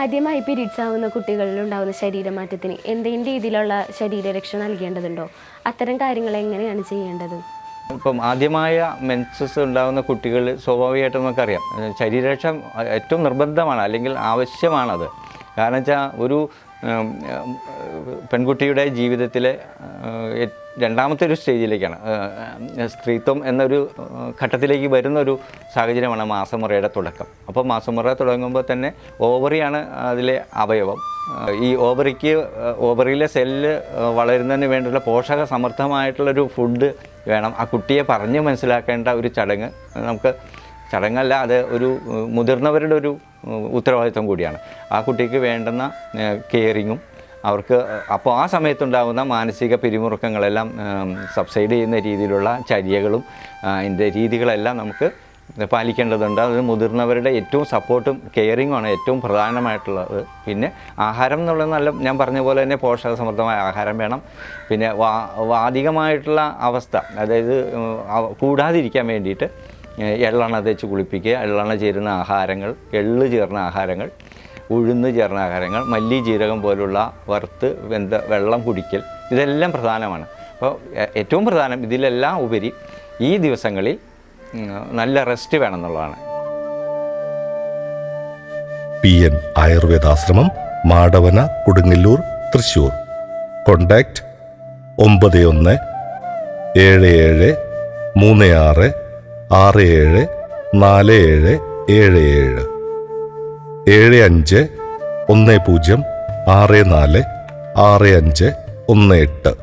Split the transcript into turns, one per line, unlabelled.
ആദ്യമായി പിരീഡ്സ് ആവുന്ന കുട്ടികളിൽ ഉണ്ടാകുന്ന ശരീരമാറ്റത്തിന് എന്തെങ്കിലും രീതിയിലുള്ള ശരീരരക്ഷ നൽകേണ്ടതുണ്ടോ? അത്തരം കാര്യങ്ങൾ എങ്ങനെയാണ് ചെയ്യേണ്ടത്?
ഇപ്പം ആദ്യമായ മെൻസസ് ഉണ്ടാകുന്ന കുട്ടികൾ സ്വാഭാവികമായിട്ടും നമുക്കറിയാം. ശരീരരക്ഷ ഏറ്റവും നിർബന്ധമാണ് അല്ലെങ്കിൽ ആവശ്യമാണത്. കാരണം വെച്ചാൽ ഒരു പെൺകുട്ടിയുടെ ജീവിതത്തിലെ രണ്ടാമത്തെ ഒരു സ്റ്റേജിലേക്കാണ്. സ്ത്രീത്വം എന്നൊരു ഘട്ടത്തിലേക്ക് വരുന്ന ഒരു സാഹചര്യമാണ് മാസമുറയുടെ തുടക്കം. അപ്പോൾ മാസമുറ തുടങ്ങുമ്പോൾ തന്നെ ഓവറിയാണ് അതിലെ അവയവം. ഈ ഓവറിക്ക് ഓവറിയിലെ സെല്ല് വളരുന്നതിന് വേണ്ടിയുള്ള പോഷക സമൃദ്ധമായിട്ടുള്ളൊരു ഫുഡ് വേണം. ആ കുട്ടിയെ പറഞ്ഞ് മനസ്സിലാക്കേണ്ട ഒരു ചടങ്ങ്. നമുക്ക് ചടങ്ങല്ല അത് ഒരു മുതിർന്നവരുടെ ഒരു ഉത്തരവാദിത്വം കൂടിയാണ്. ആ കുട്ടിക്ക് വേണ്ടുന്ന കെയറിങ്ങും അവർക്ക് അപ്പോൾ ആ സമയത്തുണ്ടാകുന്ന മാനസിക പിരിമുറുക്കങ്ങളെല്ലാം സബ്സൈഡ് ചെയ്യുന്ന രീതിയിലുള്ള ചര്യകളും അതിന്റെ രീതികളെല്ലാം നമുക്ക് പാലിക്കേണ്ടതുണ്ട്. അത് മുതിർന്നവരുടെ ഏറ്റവും സപ്പോർട്ടും കെയറിങ്ങുമാണ് ഏറ്റവും പ്രധാനമായിട്ടുള്ളത്. പിന്നെ ആഹാരം എന്നുള്ളത് നല്ല ഞാൻ പറഞ്ഞ പോലെ തന്നെ പോഷക സമൃദ്ധമായ ആഹാരം വേണം. പിന്നെ വാ വാധികമായിട്ടുള്ള അവസ്ഥ അതായത് കൂടാതിരിക്കാൻ വേണ്ടിയിട്ട് എള്ളെണ്ണ തേച്ച് കുളിപ്പിക്കുക എള്ളെണ്ണ ചേരുന്ന ആഹാരങ്ങൾ എള്ള് ചേർന്ന ആഹാരങ്ങൾ ഉഴുന്ന് ചേർന്ന ആഹാരങ്ങൾ മല്ലി ജീരകം പോലുള്ള വറുത്ത് വെന്ത വെള്ളം കുടിക്കൽ ഇതെല്ലാം പ്രധാനമാണ്. അപ്പോൾ ഏറ്റവും പ്രധാനം ഇതിലെല്ലാം ഉപരി ഈ ദിവസങ്ങളിൽ നല്ല റെസ്റ്റ് വേണം എന്നുള്ളതാണ്
P N Ayurvedashramam Madavana Kodungallur Thrissur contact ഒമ്പത് ഒന്ന് ഏഴ് ഏഴ് മൂന്ന് ആറ് ആറ് ഏഴ് നാല് ഏഴ് ഏഴ് ഏഴ്. ഏഴ് അഞ്ച് ഒന്ന് പൂജ്യം ആറ് നാല് ആറ് അഞ്ച് ഒന്ന് എട്ട്.